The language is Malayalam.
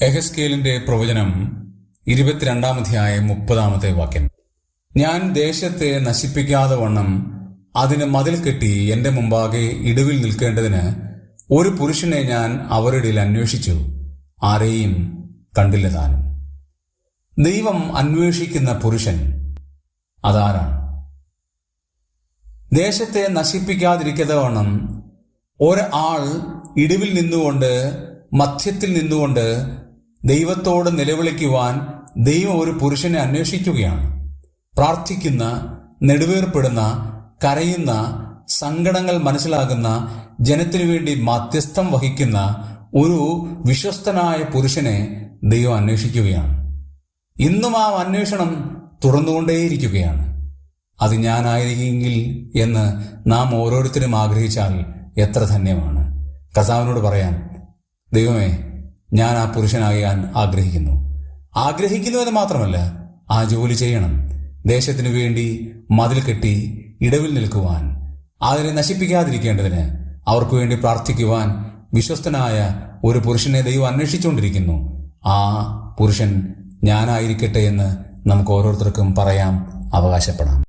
എഹസ്കേലിന്റെ പ്രവചനം ഇരുപത്തിരണ്ടാം അധ്യായം മുപ്പതാമത്തെ വാക്യം. ഞാൻ ദേശത്തെ നശിപ്പിക്കാതെ വണ്ണം അതിന് മതിൽ കെട്ടി എന്റെ മുമ്പാകെ ഇടിവിൽ നിൽക്കേണ്ടതിന് ഒരു പുരുഷനെ ഞാൻ അവരുടെ അന്വേഷിച്ചു. ആരെയും കണ്ടില്ല താനും. ദൈവം അന്വേഷിക്കുന്ന പുരുഷൻ അതാരാണ്? ദേശത്തെ നശിപ്പിക്കാതിരിക്കാതെ വണ്ണം ഒരാൾ ഇടിവിൽ നിന്നുകൊണ്ട് മധ്യത്തിൽ നിന്നുകൊണ്ട് ദൈവത്തോട് നിലവിളിക്കുവാൻ ദൈവം ഒരു പുരുഷനെ അന്വേഷിക്കുകയാണ്. പ്രാർത്ഥിക്കുന്ന നെടുവേർപ്പെടുന്ന കരയുന്ന സങ്കടങ്ങൾ മനസ്സിലാകുന്ന ജനത്തിനു വേണ്ടി മധ്യസ്ഥം വഹിക്കുന്ന ഒരു വിശ്വസ്തനായ പുരുഷനെ ദൈവം അന്വേഷിക്കുകയാണ്. ഇന്നും ആ അന്വേഷണം തുറന്നുകൊണ്ടേയിരിക്കുകയാണ്. അത് ഞാനായിരിക്കെങ്കിൽ എന്ന് നാം ഓരോരുത്തരും ആഗ്രഹിച്ചാൽ എത്ര ധന്യമാണ്. കർത്താവിനോട് പറയാം ദൈവമേ ഞാൻ ആ പുരുഷനാകാൻ ആഗ്രഹിക്കുന്നു. ആഗ്രഹിക്കുന്നു എന്ന് മാത്രമല്ല ആ ജോലി ചെയ്യണം. ദേശത്തിനു വേണ്ടി മതിൽ കെട്ടി ഇടവിൽ നിൽക്കുവാൻ അതിനെ നശിപ്പിക്കാതിരിക്കേണ്ടതിന് അവർക്കു വേണ്ടി പ്രാർത്ഥിക്കുവാൻ വിശ്വസ്തനായ ഒരു പുരുഷനെ ദൈവം അന്വേഷിച്ചുകൊണ്ടിരിക്കുന്നു. ആ പുരുഷൻ ഞാനായിരിക്കട്ടെ എന്ന് നമുക്ക് ഓരോരുത്തർക്കും പറയാം അവകാശപ്പെടാം.